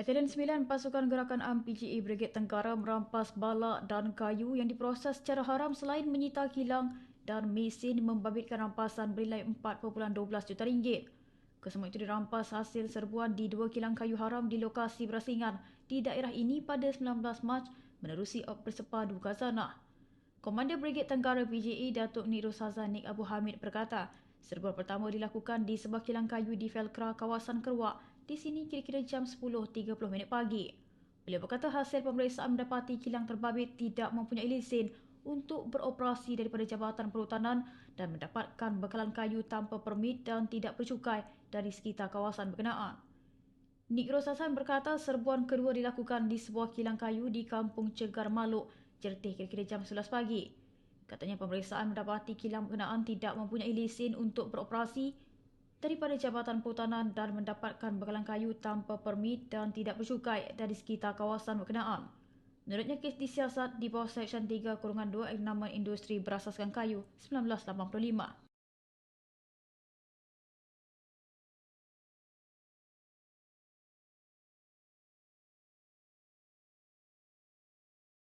Battalion 9 Pasukan Gerakan Am PGA Brigade Tengkara merampas balak dan kayu yang diproses secara haram selain menyita kilang dan mesin membabitkan rampasan bernilai 4.12 juta ringgit. Kesemua itu dirampas hasil serbuan di dua kilang kayu haram di lokasi berasingan di daerah ini pada 19 Mac menerusi Operasi Padu Khazanah. Komander Brigade Tengkara PGA Datuk Nirul Hazan Nik Abu Hamid berkata, serbuan pertama dilakukan di sebuah kilang kayu di Velkra, kawasan Keruak di sini kira-kira jam 10.30 minit pagi. Beliau berkata hasil pemeriksaan mendapati kilang terbabit tidak mempunyai lesen untuk beroperasi daripada Jabatan Perhutanan dan mendapatkan bekalan kayu tanpa permit dan tidak bercukai dari sekitar kawasan berkenaan. Nik Rosasan berkata serbuan kedua dilakukan di sebuah kilang kayu di Kampung Cegar Maluk, Jertih kira-kira jam 11 pagi. Katanya pemeriksaan mendapati kilang berkenaan tidak mempunyai lesen untuk beroperasi daripada Jabatan Perhutanan dan mendapatkan bekalan kayu tanpa permit dan tidak bercukai dari sekitar kawasan berkenaan. Menurutnya, kes disiasat di bawah Seksyen 3 Kurungan 2 Enakmen Industri Berasaskan Kayu 1985.